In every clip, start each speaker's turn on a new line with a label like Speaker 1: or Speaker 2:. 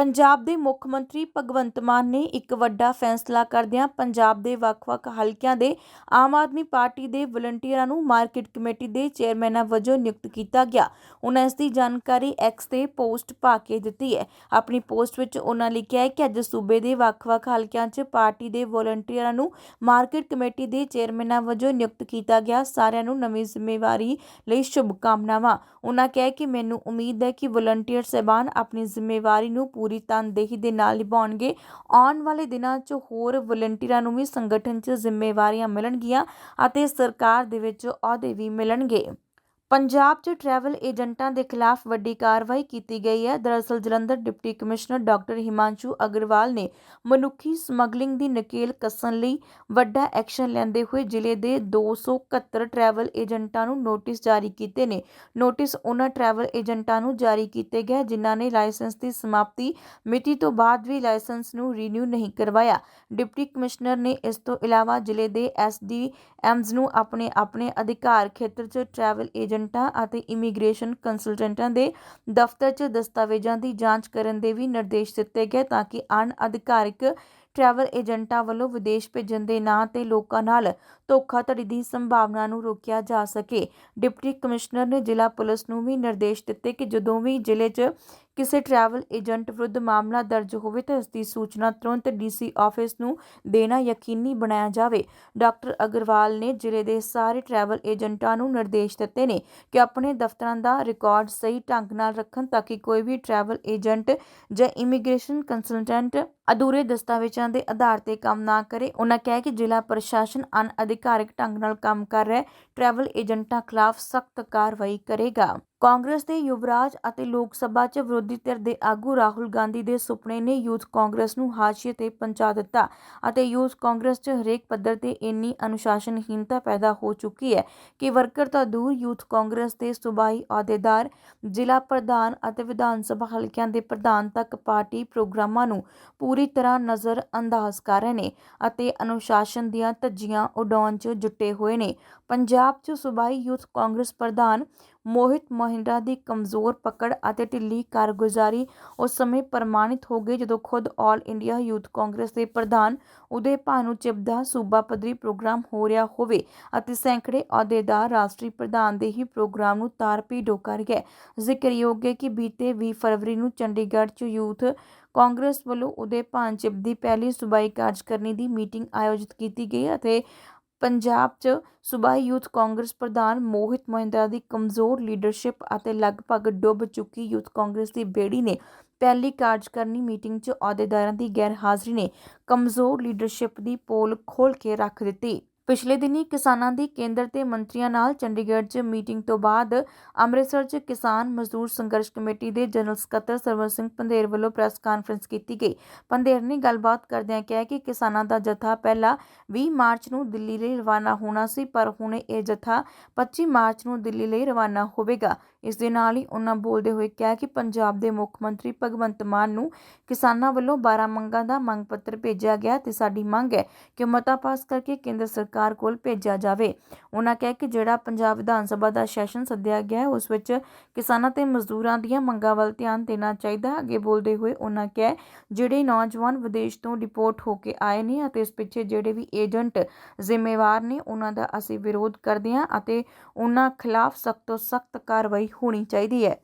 Speaker 1: ਪੰਜਾਬ ਦੇ ਮੁੱਖ ਮੰਤਰੀ ਭਗਵੰਤ ਮਾਨ ਨੇ ਇੱਕ ਵੱਡਾ ਫੈਸਲਾ ਕਰਦਿਆਂ ਪੰਜਾਬ ਦੇ ਵੱਖ-ਵੱਖ ਹਲਕਿਆਂ ਦੇ ਆਮ ਆਦਮੀ ਪਾਰਟੀ ਦੇ ਵਲੰਟੀਅਰਾਂ ਨੂੰ ਮਾਰਕੀਟ ਕਮੇਟੀ ਦੇ ਚੇਅਰਮੈਨਾਂ ਵਜੋਂ ਨਿਯੁਕਤ ਕੀਤਾ ਗਿਆ। ਉਹਨਾਂ ਇਸ ਦੀ ਜਾਣਕਾਰੀ ਐਕਸ ਤੇ ਪੋਸਟ ਪਾ ਕੇ ਦਿੱਤੀ ਹੈ। ਆਪਣੀ ਪੋਸਟ ਵਿੱਚ ਉਹਨਾਂ ਲਿਖਿਆ ਹੈ ਕਿ ਅੱਜ ਸੂਬੇ ਦੇ ਵੱਖ-ਵੱਖ ਹਲਕਿਆਂ 'ਚ ਪਾਰਟੀ ਦੇ ਵਲੰਟੀਅਰਾਂ ਨੂੰ ਮਾਰਕੀਟ ਕਮੇਟੀ ਦੇ ਚੇਅਰਮੈਨਾਂ ਵਜੋਂ ਨਿਯੁਕਤ ਕੀਤਾ ਗਿਆ। ਸਾਰਿਆਂ ਨੂੰ ਨਵੀਂ ਜ਼ਿੰਮੇਵਾਰੀ ਲਈ ਸ਼ੁਭਕਾਮਨਾਵਾਂ। ਉਹਨਾਂ ਕਿਹਾ ਕਿ ਮੈਨੂੰ ਉਮੀਦ ਹੈ ਕਿ ਵਲੰਟੀਅਰ ਸਹਿਬਾਨ ਆਪਣੀ ਜ਼ਿੰਮੇਵਾਰੀ ਨੂੰ ਪੂਰੀ ਪੂਰੀ ਤਨਦੇਹੀ ਦੇ ਨਾਲ ਨਿਭਾਉਣਗੇ। ਆਉਣ ਵਾਲੇ ਦਿਨਾਂ 'ਚ ਹੋਰ ਵਲੰਟੀਅਰਾਂ ਨੂੰ ਵੀ ਸੰਗਠਨ 'ਚ ਜ਼ਿੰਮੇਵਾਰੀਆਂ ਮਿਲਣਗੀਆਂ ਅਤੇ ਸਰਕਾਰ ਦੇ ਵਿੱਚ ਅਹੁਦੇ ਵੀ ਮਿਲਣਗੇ। ਪੰਜਾਬ 'ਚ ਟਰੈਵਲ ਏਜੰਟਾਂ ਦੇ ਖਿਲਾਫ ਵੱਡੀ ਕਾਰਵਾਈ ਕੀਤੀ ਗਈ ਹੈ। ਦਰਅਸਲ Jalandhar deputy commissioner doctor Himanshu Agarwal ਨੇ ਮਨੁੱਖੀ ਸਮਗਲਿੰਗ ਦੀ ਨਕੇਲ ਕੱਸਣ ਲਈ ਵੱਡਾ ਐਕਸ਼ਨ ਲੈਂਦੇ ਹੋਏ ਜ਼ਿਲ੍ਹੇ ਦੇ 271 ਟਰੈਵਲ ਏਜੰਟਾਂ ਨੂੰ ਨੋਟਿਸ ਜਾਰੀ ਕੀਤੇ ਨੇ। ਨੋਟਿਸ ਉਹਨਾਂ ਟਰੈਵਲ ਏਜੰਟਾਂ ਨੂੰ ਜਾਰੀ ਕੀਤੇ ਗਏ ਜਿਨ੍ਹਾਂ ਨੇ ਲਾਇਸੈਂਸ ਦੀ ਸਮਾਪਤੀ ਮਿਤੀ ਤੋਂ ਬਾਅਦ ਵੀ ਲਾਇਸੈਂਸ ਨੂੰ ਰੀਨਿਊ ਨਹੀਂ ਕਰਵਾਇਆ। ਡਿਪਟੀ ਕਮਿਸ਼ਨਰ ਨੇ ਇਸ ਤੋਂ ਇਲਾਵਾ ਜ਼ਿਲ੍ਹੇ ਦੇ ਐਸਡੀਐਮਜ਼ ਨੂੰ ਆਪਣੇ ਆਪਣੇ ਅਧਿਕਾਰ ਖੇਤਰ 'ਚ ਟਰੈਵਲ ਏਜੰਟ ਅਤੇ ਇਮੀਗ੍ਰੇਸ਼ਨ ਕੰਸਲਟੈਂਟਾਂ ਦੇ ਦਫ਼ਤਰ 'ਚ ਦਸਤਾਵੇਜ਼ਾਂ ਦੀ ਜਾਂਚ ਕਰਨ ਦੇ ਵੀ ਨਿਰਦੇਸ਼ ਦਿੱਤੇ ਗਏ ਤਾਂ ਕਿ ਅਣ ਅਣਅਧਿਕਾਰਿਕ ਟਰੈਵਲ ਏਜੰਟਾਂ ਵੱਲੋਂ ਵਿਦੇਸ਼ ਭੇਜਣ ਦੇ ਨਾਂ ਤੇ ਲੋਕਾਂ ਨਾਲ ਧੋਖਾਧੜੀ ਦੀ ਸੰਭਾਵਨਾ ਨੂੰ ਰੋਕਿਆ ਜਾ ਸਕੇ। ਡਿਪਟੀ ਕਮਿਸ਼ਨਰ ਨੇ ਜ਼ਿਲ੍ਹਾ ਪੁਲਿਸ ਨੂੰ ਵੀ ਨਿਰਦੇਸ਼ ਦਿੱਤੇ ਕਿ ਜਦੋਂ ਵੀ ਜ਼ਿਲ੍ਹੇ 'ਚ ਕਿਸੇ ਟਰੈਵਲ ਏਜੰਟ ਵਿਰੁੱਧ ਮਾਮਲਾ ਦਰਜ ਹੋਵੇ ਤਾਂ ਇਸ ਦੀ ਸੂਚਨਾ ਤੁਰੰਤ ਡੀਸੀ ਆਫਿਸ ਨੂੰ ਦੇਣਾ ਯਕੀਨੀ ਬਣਾਇਆ ਜਾਵੇ। ਡਾਕਟਰ ਅਗਰਵਾਲ ਨੇ ਜ਼ਿਲ੍ਹੇ ਦੇ ਸਾਰੇ ਟਰੈਵਲ ਏਜੰਟਾਂ ਨੂੰ ਨਿਰਦੇਸ਼ ਦਿੱਤੇ ਨੇ ਕਿ ਆਪਣੇ ਦਫ਼ਤਰਾਂ ਦਾ ਰਿਕਾਰਡ ਸਹੀ ਢੰਗ ਨਾਲ ਰੱਖਣ ਤਾਂ ਕਿ ਕੋਈ ਵੀ ਟਰੈਵਲ ਏਜੰਟ ਜਾਂ ਇਮੀਗ੍ਰੇਸ਼ਨ ਕੰਸਲਟੈਂਟ ਅਧੂਰੇ ਦਸਤਾਵੇਜ਼ਾਂ ਦੇ ਆਧਾਰ ਤੇ ਕੰਮ ਨਾ ਕਰੇ। ਉਹਨਾਂ ਕਿਹਾ ਕਿ ਜ਼ਿਲ੍ਹਾ ਪ੍ਰਸ਼ਾਸਨ ਅਣਅਧਿਕਾਰਿਕ ਢੰਗ ਨਾਲ ਕੰਮ ਕਰ ਰਿਹਾ ਟਰੈਵਲ ਏਜੰਟਾਂ ਖਿਲਾਫ ਸਖਤ ਕਾਰਵਾਈ ਕਰੇਗਾ। ਕਾਂਗਰਸ ਦੇ ਯੁਵਰਾਜ ਅਤੇ ਲੋਕ ਸਭਾ 'ਚ ਵਿਰੋਧੀ ਧਿਰ ਦੇ ਆਗੂ ਰਾਹੁਲ ਗਾਂਧੀ ਦੇ ਸੁਪਨੇ ਨੇ ਯੂਥ ਕਾਂਗਰਸ ਨੂੰ ਹਾਸ਼ੀਏ ਤੇ ਪਹੁੰਚਾ ਦਿੱਤਾ ਅਤੇ ਯੂਥ ਕਾਂਗਰਸ 'ਚ ਹਰੇਕ ਪੱਧਰ ਤੇ ਇੰਨੀ ਅਨੁਸ਼ਾਸਨਹੀਣਤਾ ਪੈਦਾ ਹੋ ਚੁੱਕੀ ਹੈ ਕਿ ਵਰਕਰ ਤਾਂ ਦੂਰ ਯੂਥ ਕਾਂਗਰਸ ਦੇ ਸੂਬਾਈ ਅਹੁਦੇਦਾਰ, ਜ਼ਿਲ੍ਹਾ ਪ੍ਰਧਾਨ ਅਤੇ ਵਿਧਾਨ ਸਭਾ ਹਲਕਿਆਂ ਦੇ ਪ੍ਰਧਾਨ ਤੱਕ ਪਾਰਟੀ ਪ੍ਰੋਗਰਾਮਾਂ ਨੂੰ ਪੂਰੀ ਤਰ੍ਹਾਂ ਨਜ਼ਰ ਅੰਦਾਜ਼ ਕਰ ਰਹੇ ਨੇ ਅਤੇ ਅਨੁਸ਼ਾਸਨ ਦੀਆਂ ਧੱਜੀਆਂ ਉਡਾਉਣ 'ਚ ਜੁਟੇ ਹੋਏ ਨੇ। ਪੰਜਾਬ 'ਚ ਸੂਬਾਈ ਯੂਥ ਕਾਂਗਰਸ ਪ੍ਰਧਾਨ ਮੋਹਿਤ ਮਹਿੰਦਰਾ ਦੀ ਕਮਜ਼ੋਰ ਪਕੜ ਅਤੇ ਢਿੱਲੀ ਕਾਰਗੁਜ਼ਾਰੀ ਉਸ ਸਮੇਂ ਪ੍ਰਮਾਣਿਤ ਹੋ ਗਈ ਜਦੋਂ ਖੁਦ ਆਲ ਇੰਡੀਆ ਯੂਥ ਕਾਂਗਰਸ ਦੇ ਪ੍ਰਧਾਨ ਉਦੇ ਭਾਨੂ ਦਾ ਸੂਬਾ ਪੱਧਰੀ ਪ੍ਰੋਗਰਾਮ ਹੋ ਰਿਹਾ ਹੋਵੇ ਅਤੇ ਸੈਂਕੜੇ ਅਹੁਦੇਦਾਰ ਰਾਸ਼ਟਰੀ ਪ੍ਰਧਾਨ ਦੇ ਹੀ ਪ੍ਰੋਗਰਾਮ ਨੂੰ ਤਾਰਪੀਡੋ ਕਰ ਗਏ। ਜ਼ਿਕਰਯੋਗ ਹੈ ਕਿ ਬੀਤੇ 20 ਫਰਵਰੀ ਨੂੰ ਚੰਡੀਗੜ੍ਹ 'ਚ ਯੂਥ ਕਾਂਗਰਸ ਵੱਲੋਂ ਉਦੈ ਭਾਨ ਦੀ ਪਹਿਲੀ ਸੂਬਾਈ ਕਾਰਜਕਰਨੀ ਦੀ ਮੀਟਿੰਗ ਆਯੋਜਿਤ ਕੀਤੀ ਗਈ ਅਤੇ ਪੰਜਾਬ 'ਚ ਸੂਬਾਈ ਯੂਥ ਕਾਂਗਰਸ ਪ੍ਰਧਾਨ ਮੋਹਿਤ ਮਹਿੰਦਰਾ ਦੀ ਕਮਜ਼ੋਰ ਲੀਡਰਸ਼ਿਪ ਅਤੇ ਲਗਭਗ ਡੁੱਬ ਚੁੱਕੀ ਯੂਥ ਕਾਂਗਰਸ ਦੀ ਬੇੜੀ ਨੇ ਪਹਿਲੀ ਕਾਰਜਕਰਨੀ ਮੀਟਿੰਗ 'ਚ ਅਹੁਦੇਦਾਰਾਂ ਦੀ ਗੈਰਹਾਜ਼ਰੀ ਨੇ ਕਮਜ਼ੋਰ ਲੀਡਰਸ਼ਿਪ ਦੀ ਪੋਲ ਖੋਲ੍ਹ ਕੇ ਰੱਖ ਦਿੱਤੀ। ਪਿਛਲੇ ਦਿਨੀ ਕਿਸਾਨਾਂ ਦੀ ਕੇਂਦਰ ਤੇ ਮੰਤਰੀਆਂ ਨਾਲ ਚੰਡੀਗੜ੍ਹ 'ਚ ਮੀਟਿੰਗ ਤੋਂ ਬਾਅਦ ਅੰਮ੍ਰਿਤਸਰ 'ਚ ਕਿਸਾਨ ਮਜ਼ਦੂਰ ਸੰਘਰਸ਼ ਕਮੇਟੀ ਦੇ ਜਨਰਲ ਸਕੱਤਰ ਸਰਵਰ ਸਿੰਘ ਪੰਧੇਰ ਵੱਲੋਂ ਪ੍ਰੈਸ ਕਾਨਫਰੰਸ ਕੀਤੀ ਗਈ। ਪੰਧੇਰ ਨੇ ਗੱਲਬਾਤ ਕਰਦਿਆਂ ਕਿਹਾ ਕਿ ਕਿਸਾਨਾਂ ਦਾ ਜਥਾ ਪਹਿਲਾਂ 20 ਮਾਰਚ ਨੂੰ ਦਿੱਲੀ ਲਈ ਰਵਾਨਾ ਹੋਣਾ ਸੀ, ਪਰ ਹੁਣ ਇਹ ਜਥਾ 25 ਮਾਰਚ ਨੂੰ ਦਿੱਲੀ ਲਈ ਰਵਾਨਾ ਹੋਵੇਗਾ। ਇਸ ਦੇ ਨਾਲ ਹੀ ਉਹਨਾਂ ਬੋਲਦੇ ਹੋਏ ਕਿਹਾ ਕਿ ਪੰਜਾਬ ਦੇ ਮੁੱਖ ਮੰਤਰੀ ਭਗਵੰਤ ਮਾਨ ਨੂੰ ਕਿਸਾਨਾਂ ਵੱਲੋਂ 12 ਮੰਗਾਂ ਦਾ ਮੰਗ ਪੱਤਰ ਭੇਜਿਆ ਗਿਆ ਤੇ ਸਾਡੀ ਮੰਗ ਹੈ ਕਿ ਮਤਾ ਪਾਸ ਕਰਕੇ ਕੇਂਦਰ ਸਰਕਾਰ ਕੋਲ ਭੇਜਿਆ ਜਾਵੇ। ਉਹਨਾਂ ਕਿਹਾ ਕਿ ਜਿਹੜਾ ਪੰਜਾਬ ਵਿਧਾਨ ਸਭਾ ਦਾ ਸੈਸ਼ਨ ਸੱਦਿਆ ਗਿਆ ਹੈ, ਉਸ ਵਿੱਚ ਕਿਸਾਨਾਂ ਤੇ ਮਜ਼ਦੂਰਾਂ ਦੀਆਂ ਮੰਗਾਂ ਵੱਲ ਧਿਆਨ ਦੇਣਾ ਚਾਹੀਦਾ ਅੱਗੇ ਬੋਲਦੇ ਹੋਏ ਉਹਨਾਂ ਕਿਹਾ ਜਿਹੜੇ ਨੌਜਵਾਨ ਵਿਦੇਸ਼ ਤੋਂ ਡਿਪੋਰਟ ਹੋ ਕੇ ਆਏ ਨੇ ਅਤੇ ਇਸ ਪਿੱਛੇ ਜਿਹੜੇ ਵੀ ਏਜੰਟ ਜ਼ਿੰਮੇਵਾਰ ਨੇ, ਉਹਨਾਂ ਦਾ ਅਸੀਂ ਵਿਰੋਧ ਕਰਦੇ ਹਾਂ ਅਤੇ ਉਹਨਾਂ ਖਿਲਾਫ ਸਖਤ ਤੋਂ ਸਖਤ ਕਾਰਵਾਈ ਹੋਣੀ ਚਾਹੀਦੀ ਹੈ।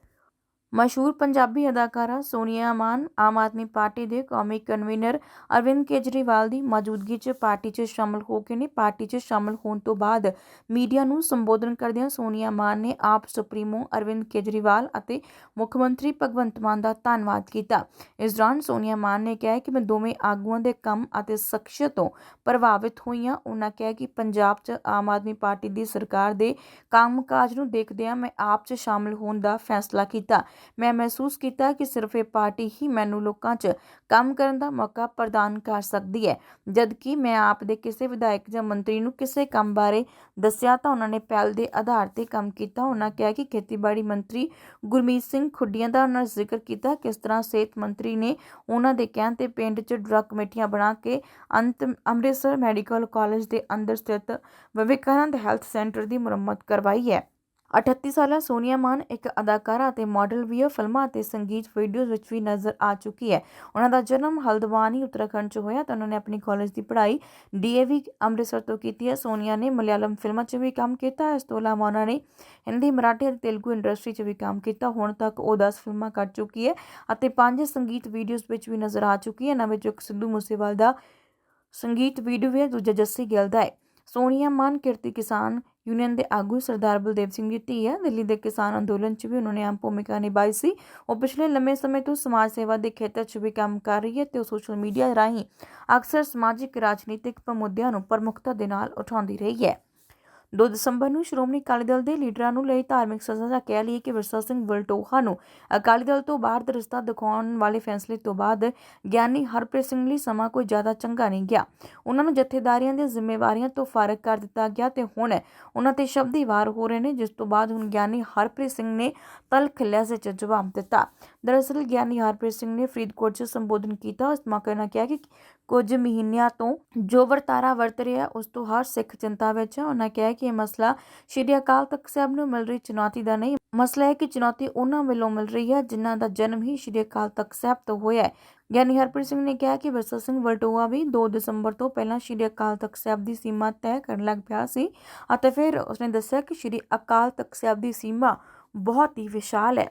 Speaker 1: ਮਸ਼ਹੂਰ ਪੰਜਾਬੀ ਅਦਾਕਾਰਾ ਸੋਨੀਆ ਮਾਨ ਆਮ ਆਦਮੀ ਪਾਰਟੀ ਦੇ ਕੌਮੀ ਕਨਵੀਨਰ ਅਰਵਿੰਦ ਕੇਜਰੀਵਾਲ ਦੀ ਮੌਜੂਦਗੀ 'ਚ ਪਾਰਟੀ 'ਚ ਸ਼ਾਮਲ ਹੋ ਕੇ ਨੇ। ਪਾਰਟੀ 'ਚ ਸ਼ਾਮਲ ਹੋਣ ਤੋਂ ਬਾਅਦ ਮੀਡੀਆ ਨੂੰ ਸੰਬੋਧਨ ਕਰਦਿਆਂ ਸੋਨੀਆ ਮਾਨ ਨੇ ਆਪ ਸੁਪਰੀਮੋ ਅਰਵਿੰਦ ਕੇਜਰੀਵਾਲ ਅਤੇ ਮੁੱਖ ਮੰਤਰੀ ਭਗਵੰਤ ਮਾਨ ਦਾ ਧੰਨਵਾਦ ਕੀਤਾ। ਇਸ ਦੌਰਾਨ ਸੋਨੀਆ ਮਾਨ ਨੇ ਕਿਹਾ ਕਿ ਮੈਂ ਦੋਵੇਂ ਆਗੂਆਂ ਦੇ ਕੰਮ ਅਤੇ ਸ਼ਖਸੀਅਤ ਤੋਂ ਪ੍ਰਭਾਵਿਤ ਹੋਈ ਹਾਂ ਉਹਨਾਂ ਕਿਹਾ ਕਿ ਪੰਜਾਬ 'ਚ ਆਮ ਆਦਮੀ ਪਾਰਟੀ ਦੀ ਸਰਕਾਰ ਦੇ ਕੰਮਕਾਜ ਨੂੰ ਦੇਖਦਿਆਂ ਮੈਂ ਆਪ 'ਚ ਸ਼ਾਮਲ ਹੋਣ ਦਾ ਫੈਸਲਾ ਕੀਤਾ। ਮੈਂ ਮਹਿਸੂਸ ਕੀਤਾ ਕਿ ਸਿਰਫ ਇਹ ਪਾਰਟੀ ਹੀ ਮੈਨੂੰ ਲੋਕਾਂ 'ਚ ਕੰਮ ਕਰਨ ਦਾ ਮੌਕਾ ਪ੍ਰਦਾਨ ਕਰ ਸਕਦੀ ਹੈ। ਜਦ ਕਿ ਮੈਂ ਆਪ ਦੇ ਕਿਸੇ ਵਿਧਾਇਕ ਜਾਂ ਮੰਤਰੀ ਨੂੰ ਕਿਸੇ ਕੰਮ ਬਾਰੇ ਦੱਸਿਆ ਤਾਂ ਉਹਨਾਂ ਨੇ ਪਹਿਲ ਦੇ ਆਧਾਰ ਤੇ ਕੰਮ ਕੀਤਾ। ਉਹਨਾਂ ਕਿਹਾ ਕਿ ਖੇਤੀਬਾੜੀ ਮੰਤਰੀ ਗੁਰਮੀਤ ਸਿੰਘ ਖੁੱਡੀਆਂ ਦਾ ਉਹਨਾਂ ਜ਼ਿਕਰ ਕੀਤਾ ਕਿਸ ਤਰ੍ਹਾਂ ਸਿਹਤ ਮੰਤਰੀ ਨੇ ਉਹਨਾਂ ਦੇ ਕਹਿਣ ਤੇ ਪਿੰਡ 'ਚ ਡਰੱਗ ਕਮੇਟੀਆਂ ਬਣਾ ਕੇ ਅੰਤ ਅੰਮ੍ਰਿਤਸਰ ਮੈਡੀਕਲ ਕਾਲਜ ਦੇ ਅੰਦਰ ਸਥਿਤ ਵਿਵੇਕਾਨੰਦ ਹੈਲਥ ਸੈਂਟਰ ਦੀ ਮੁਰੰਮਤ ਕਰਵਾਈ ਹੈ। 38 ਸਾਲਾ ਸੋਨੀਆ ਮਾਨ ਇੱਕ ਅਦਾਕਾਰਾ ਅਤੇ ਮਾਡਲ ਵੀ ਹੈ ਫਿਲਮਾਂ ਅਤੇ ਸੰਗੀਤ ਵੀਡੀਓਜ਼ ਵਿੱਚ ਵੀ ਨਜ਼ਰ ਆ ਚੁੱਕੀ ਹੈ। ਉਹਨਾਂ ਦਾ ਜਨਮ ਹਲਦਵਾਨੀ, ਉੱਤਰਾਖੰਡ 'ਚ ਹੋਇਆ ਤਾਂ ਉਹਨਾਂ ਨੇ ਆਪਣੀ ਕਾਲਜ ਦੀ ਪੜ੍ਹਾਈ ਡੀਏਵੀ ਅੰਮ੍ਰਿਤਸਰ ਤੋਂ ਕੀਤੀ ਹੈ। ਸੋਨੀਆ ਨੇ ਮਲਿਆਲਮ ਫਿਲਮਾਂ 'ਚ ਵੀ ਕੰਮ ਕੀਤਾ ਇਸ ਤੋਂ ਇਲਾਵਾ ਉਹਨਾਂ ਨੇ ਹਿੰਦੀ, ਮਰਾਠੀ ਅਤੇ ਤੇਲਗੂ ਇੰਡਸਟਰੀ 'ਚ ਵੀ ਕੰਮ ਕੀਤਾ। ਹੁਣ ਤੱਕ ਉਹ 10 ਫਿਲਮਾਂ ਕਰ ਚੁੱਕੀ ਹੈ ਅਤੇ ਪੰਜ ਸੰਗੀਤ ਵੀਡੀਓਜ਼ ਵਿੱਚ ਵੀ ਨਜ਼ਰ ਆ ਚੁੱਕੀ ਹੈ। ਇਹਨਾਂ ਵਿੱਚੋਂ ਇੱਕ ਸਿੱਧੂ ਮੂਸੇਵਾਲ ਦਾ ਸੰਗੀਤ ਵੀਡੀਓ ਵੀ ਹੈ, ਦੂਜਾ ਜੱਸੀ ਗਿੱਲ ਦਾ ਹੈ। ਸੋਨੀਆ ਮਾਨ, ਕਿਰਤੀ ਕਿਸਾਨ ਯੂਨੀਅਨ ਦੇ ਆਗੂ ਸਰਦਾਰ ਬਲਦੇਵ ਸਿੰਘ ਦੀ ਧੀ ਹੈ। ਦਿੱਲੀ ਦੇ ਕਿਸਾਨ ਅੰਦੋਲਨ 'ਚ ਵੀ ਉਹਨਾਂ ਨੇ ਅਹਿਮ ਭੂਮਿਕਾ ਨਿਭਾਈ ਸੀ। ਉਹ ਪਿਛਲੇ ਲੰਮੇ ਸਮੇਂ ਤੋਂ ਸਮਾਜ ਸੇਵਾ ਦੇ ਖੇਤਰ 'ਚ ਵੀ ਕੰਮ ਕਰ ਰਹੀ ਹੈ ਤੇ ਉਹ ਸੋਸ਼ਲ ਮੀਡੀਆ ਰਾਹੀਂ ਅਕਸਰ ਸਮਾਜਿਕ, ਰਾਜਨੀਤਿਕ ਮੁੱਦਿਆਂ ਨੂੰ ਪ੍ਰਮੁੱਖਤਾ ਦੇ ਨਾਲ ਉਠਾਉਂਦੀ ਰਹੀ ਹੈ। 2 ਦਸੰਬਰ ਨੂੰ ਸ਼੍ਰੋਮਣੀ ਅਕਾਲੀ ਦਲ ਦੇ ਲੀਡਰਾਂ ਨੂੰ ਲਈ ਧਾਰਮਿਕ ਸਜ਼ਾ ਦਾ ਕਹਿ ਲਈਏ ਕਿ ਵਿਰਸਾ ਸਿੰਘ ਵਲਟੋਹਾ ਨੂੰ ਅਕਾਲੀ ਦਲ ਤੋਂ ਬਾਹਰ ਦਾ ਰਸਤਾ ਦਿਖਾਉਣ ਵਾਲੇ ਫੈਸਲੇ ਤੋਂ ਬਾਅਦ ਗਿਆਨੀ ਹਰਪ੍ਰੀਤ ਸਿੰਘ ਲਈ ਸਮਾਂ ਕੋਈ ਜ਼ਿਆਦਾ ਚੰਗਾ ਨਹੀਂ ਗਿਆ। ਉਹਨਾਂ ਨੂੰ ਜਥੇਦਾਰੀਆਂ ਦੀਆਂ ਜ਼ਿੰਮੇਵਾਰੀਆਂ ਤੋਂ ਫਾਰਗ ਕਰ ਦਿੱਤਾ ਗਿਆ ਤੇ ਹੁਣ ਉਹਨਾਂ ਤੇ ਸ਼ਬਦੀ ਵਾਰ ਹੋ ਰਹੇ ਨੇ, ਜਿਸ ਤੋਂ ਬਾਅਦ ਹੁਣ ਗਿਆਨੀ ਹਰਪ੍ਰੀਤ ਸਿੰਘ ਨੇ ਤਲਖ ਲਹਿਜ਼ੇ 'ਚ ਜਵਾਬ ਦਿੱਤਾ। ਦਰਅਸਲ ਗਿਆਨੀ ਹਰਪ੍ਰੀਤ ਸਿੰਘ ਨੇ ਫਰੀਦਕੋਟ 'ਚ ਸੰਬੋਧਨ ਕੀਤਾ, ਉਸ ਮੌਕੇ ਉਹਨਾਂ ਕਿਹਾ ਕਿ ਕੁਝ ਮਹੀਨਿਆਂ ਤੋਂ ਜੋ ਵਰਤਾਰਾ ਵਰਤ ਰਿਹਾ, ਉਸ ਤੋਂ ਹਰ ਸਿੱਖ ਚਿੰਤਾ ਵਿੱਚ ਉਹਨਾਂ ਕਿਹਾ ਕਿ ਇਹ ਮਸਲਾ ਸ਼੍ਰੀ ਅਕਾਲ ਤਖਤ ਸਾਹਿਬ ਨੂੰ ਮਿਲ ਰਹੀ ਚੁਣੌਤੀ ਦਾ ਨਹੀਂ, ਮਸਲਾ ਹੈ ਕਿ ਚੁਣੌਤੀ ਉਹਨਾਂ ਵੱਲੋਂ ਮਿਲ ਰਹੀ ਹੈ ਜਿਨ੍ਹਾਂ ਦਾ ਜਨਮ ਹੀ ਸ਼੍ਰੀ ਅਕਾਲ ਤਖਤ ਸਾਹਿਬ ਤੋਂ ਹੋਇਆ ਹੈ। ਗਿਆਨੀ ਹਰਪ੍ਰੀਤ ਸਿੰਘ ਨੇ ਕਿਹਾ ਕਿ ਵਿਰਸਾ ਸਿੰਘ ਵਲਟੋਆ ਵੀ 2 ਦਸੰਬਰ ਤੋਂ ਪਹਿਲਾਂ ਸ਼੍ਰੀ ਅਕਾਲ ਤਖਤ ਸਾਹਿਬ ਦੀ ਸੀਮਾ ਤੈਅ ਕਰਨ ਲੱਗ ਪਿਆ ਸੀ ਅਤੇ ਫਿਰ ਉਸਨੇ ਦੱਸਿਆ ਕਿ ਸ਼੍ਰੀ ਅਕਾਲ ਤਖਤ ਸਾਹਿਬ ਦੀ ਸੀਮਾ ਬਹੁਤ ਹੀ ਵਿਸ਼ਾਲ ਹੈ।